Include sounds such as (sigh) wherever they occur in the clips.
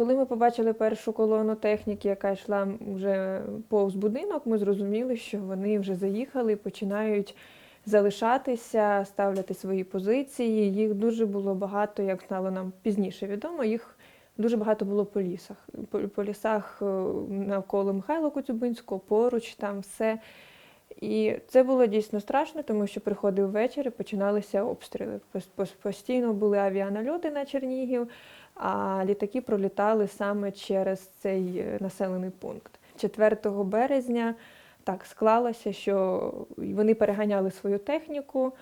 коли ми побачили першу колону техніки, яка йшла вже повз будинок, ми зрозуміли, що вони вже заїхали, починають залишатися, ставляти свої позиції. Їх дуже було багато, як стало нам пізніше відомо. Їх дуже багато було по лісах. По, лісах е, навколо Михайла Коцюбинського, поруч там все. І це було дійсно страшно, тому що приходив вечір і починалися обстріли. Пос- пос- Постійно були авіанальоти на Чернігів, а літаки пролітали саме через цей е, населений пункт. 4 березня так склалося, що вони переганяли свою техніку,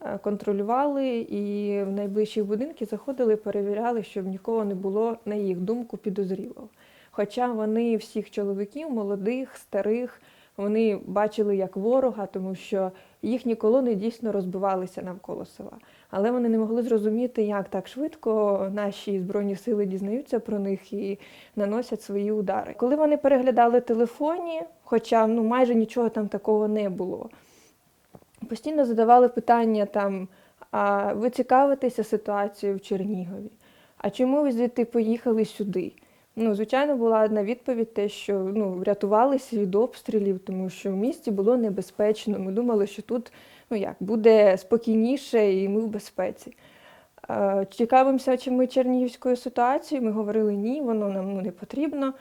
е, контролювали і в найближчі будинки заходили, перевіряли, щоб нікого не було, на їх думку, підозрілого. Хоча вони всіх чоловіків, молодих, старих, вони бачили як ворога, тому що їхні колони дійсно розбивалися навколо села. Але вони не могли зрозуміти, як так швидко наші збройні сили дізнаються про них і наносять свої удари. Коли вони переглядали телефоні, хоча ну майже нічого там такого не було, постійно задавали питання там: а ви цікавитеся ситуацією в Чернігові? А чому ви звідти поїхали сюди? Ну, звичайно, була одна відповідь, те, що ну, врятувалися від обстрілів, тому що в місті було небезпечно. Ми думали, що тут ну як буде спокійніше і ми в безпеці. Цікавимося, чи ми чернігівською ситуацією. Ми говорили ні, воно нам ну, не потрібно.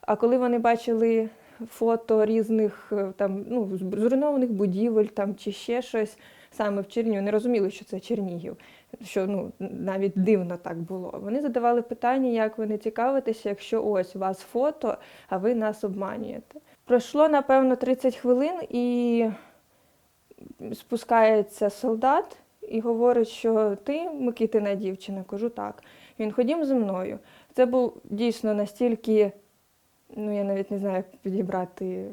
А коли вони бачили фото різних е, там ну зруйнованих будівель там чи ще щось саме в Чернігові, не розуміли, що це Чернігів, що ну навіть дивно так було. Вони задавали питання, як ви не цікавитеся, якщо ось у вас фото, а ви нас обманюєте. Пройшло напевно 30 хвилин і спускається солдат і говорить, що ти Микитина дівчина. Кажу так. Він ходім зі мною. Це був дійсно настільки, ну я навіть не знаю, як підібрати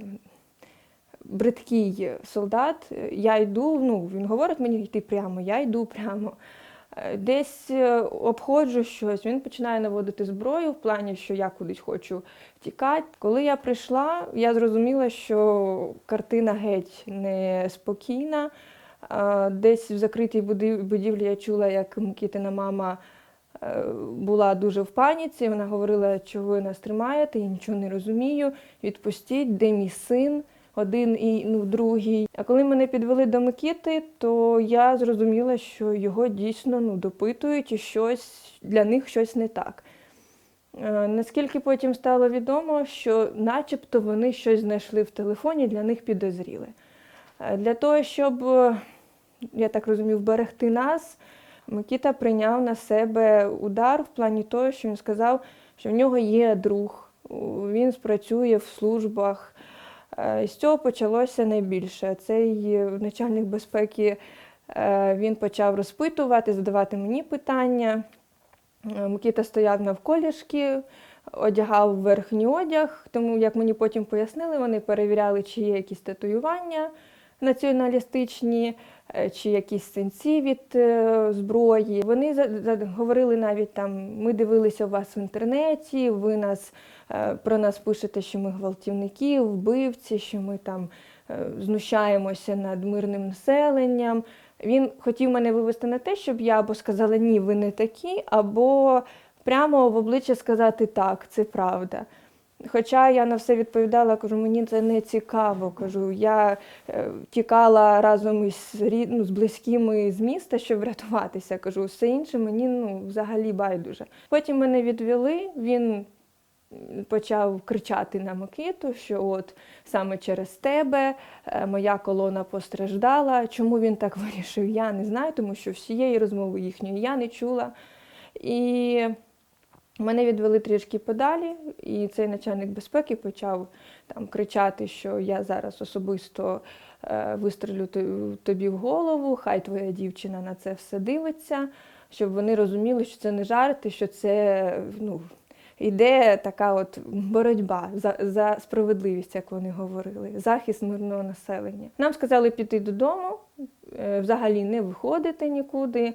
бридкий солдат. Я йду, ну він говорить мені йти прямо, я йду прямо. Е, Десь е, обходжу щось, він починає наводити зброю в плані, що я кудись хочу втікати. Коли я прийшла, я зрозуміла, що картина геть неспокійна. Е, Десь в закритій будівлі я чула, як Микитина мама була дуже в паніці. Вона говорила, чого ви нас тримаєте, я нічого не розумію. Відпустіть, де мій син, один і ну, другий. А коли мене підвели до Микити, то я зрозуміла, що його дійсно ну, допитують і щось для них щось не так. Е, Наскільки потім стало відомо, що начебто вони щось знайшли в телефоні, для них підозріли. Е, Для того, щоб, е, я так розумію, вберегти нас, Микита прийняв на себе удар в плані того, що він сказав, що в нього є друг, він спрацює в службах. Е, З цього почалося найбільше. Цей е, начальник безпеки е, він почав розпитувати, задавати мені питання. Микита стояв навколішки, одягав верхній одяг, тому, як мені потім пояснили, вони перевіряли, чи є якісь татуювання націоналістичні, е, чи якісь синці від е, зброї. Вони говорили навіть там: ми дивилися вас в інтернеті, ви нас е, про нас пишете, що ми гвалтівники, вбивці, що ми там знущаємося над мирним населенням. Він хотів мене вивести на те, щоб я або сказала ні, ви не такі, або прямо в обличчя сказати так, це правда. Хоча я на все відповідала, кажу, мені це не цікаво. Кажу, я е, тікала разом із ну, з близькими з міста, щоб врятуватися. Кажу, все інше мені ну, взагалі байдуже. Потім мене відвели, він почав кричати на Микиту, що от саме через тебе е, моя колона постраждала. Чому він так (laughs) вирішив, я не знаю, тому що всієї розмови їхньої я не чула. І Мене відвели трішки подалі, і цей начальник безпеки почав там кричати, що я зараз особисто е, вистрелю тобі в голову, хай твоя дівчина на це все дивиться, щоб вони розуміли, що це не жарти, що це ну, йде така от боротьба за, за справедливість, як вони говорили, захист мирного населення. Нам сказали піти додому, е, взагалі не виходити нікуди.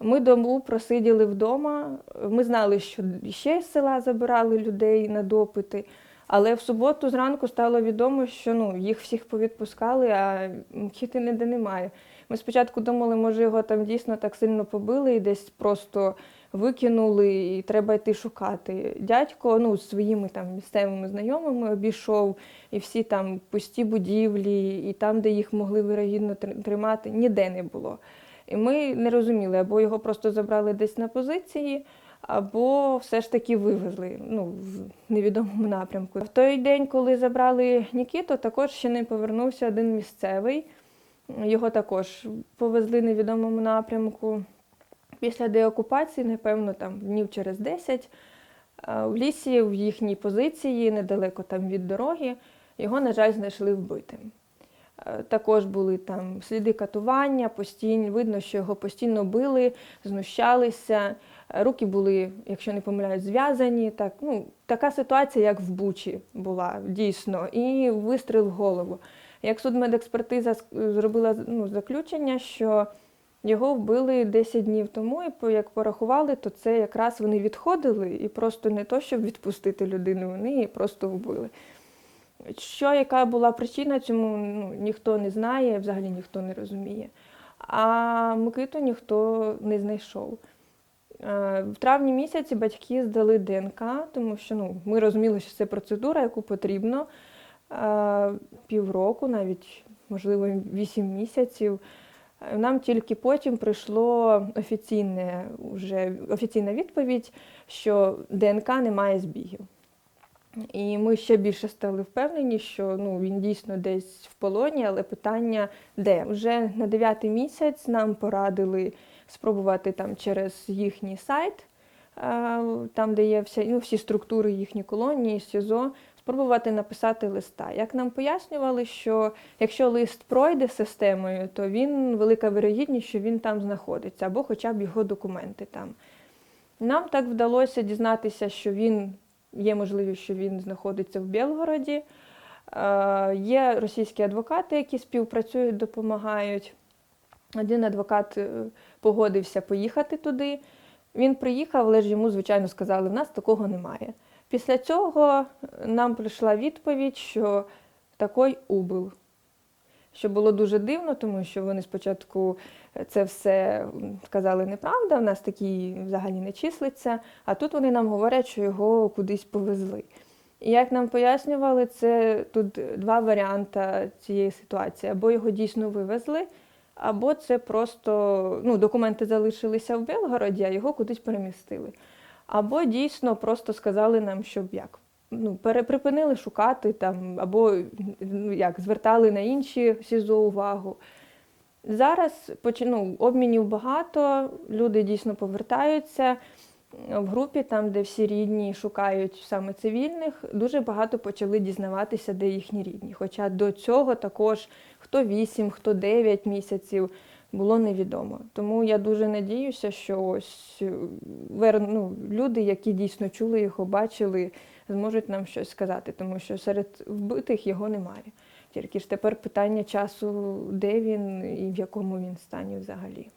Ми добу просиділи вдома. Ми знали, що ще з села забирали людей на допити. Але в суботу зранку стало відомо, що ну, їх всіх повідпускали, а Микити ніде немає. Ми спочатку думали, може його там дійсно так сильно побили і десь просто викинули, і треба йти шукати. Дядько ну, з своїми там місцевими знайомими обійшов, і всі там пусті будівлі, і там, де їх могли вирогідно тримати, ніде не було. І ми не розуміли, або його просто забрали десь на позиції, або все ж таки вивезли ну, в невідомому напрямку. В той день, коли забрали Нікіту, також ще не повернувся один місцевий. Його також повезли в невідомому напрямку. Після деокупації, напевно, там днів через 10, в лісі, в їхній позиції, недалеко там від дороги, його, на жаль, знайшли вбитим. Також були там сліди катування, постійно, видно, що його постійно били, знущалися. Руки були, якщо не помиляюсь, зв'язані. Так, ну, така ситуація, як в Бучі була дійсно, і вистріл в голову. Як судмедекспертиза зробила ну, заключення, що його вбили 10 днів тому, і як порахували, то це якраз вони відходили, і просто не то, щоб відпустити людину, вони її просто вбили. Що, яка була причина цьому, ну, ніхто не знає, взагалі ніхто не розуміє. А Микиту ніхто не знайшов. Е, В травні місяці батьки здали ДНК, тому що ну, ми розуміли, що це процедура, яку потрібно е, півроку, навіть можливо вісім місяців. Е, Нам тільки потім прийшло офіційне, вже, офіційна відповідь, що ДНК не має збігів. І ми ще більше стали впевнені, що ну, він дійсно десь в полоні, але питання де? Вже на дев'ятий місяць нам порадили спробувати там через їхній сайт, там, де є вся, ну, всі структури їхні колонії, СІЗО, спробувати написати листа. Як нам пояснювали, що якщо лист пройде системою, то він велика вирогідність, що він там знаходиться, або хоча б його документи там. Нам так вдалося дізнатися, що він є можливість, що він знаходиться в Білгороді. Е, Є російські адвокати, які співпрацюють, допомагають. Один адвокат е, погодився поїхати туди. Він приїхав, але ж йому, звичайно, сказали, в нас такого немає. Після цього нам прийшла відповідь, що такий убив. Що було дуже дивно, тому що вони спочатку це все сказали неправда, в нас такий взагалі не числиться, а тут вони нам говорять, що його кудись повезли. І як нам пояснювали, це тут два варіанти цієї ситуації: або його дійсно вивезли, або це просто ну, документи залишилися в Белгороді, а його кудись перемістили. Або дійсно просто сказали нам, щоб як ну, переприпинили шукати там, або ну, як звертали на інші СІЗО увагу. Зараз ну, обмінів багато, люди дійсно повертаються. В групі, там, де всі рідні шукають саме цивільних, дуже багато почали дізнаватися, де їхні рідні. Хоча до цього також хто 8, хто 9 місяців було невідомо. Тому я дуже надіюся, що ось ну, люди, які дійсно чули його, бачили, зможуть нам щось сказати, тому що серед вбитих його немає. Тільки ж тепер питання часу, де він і в якому він стані взагалі.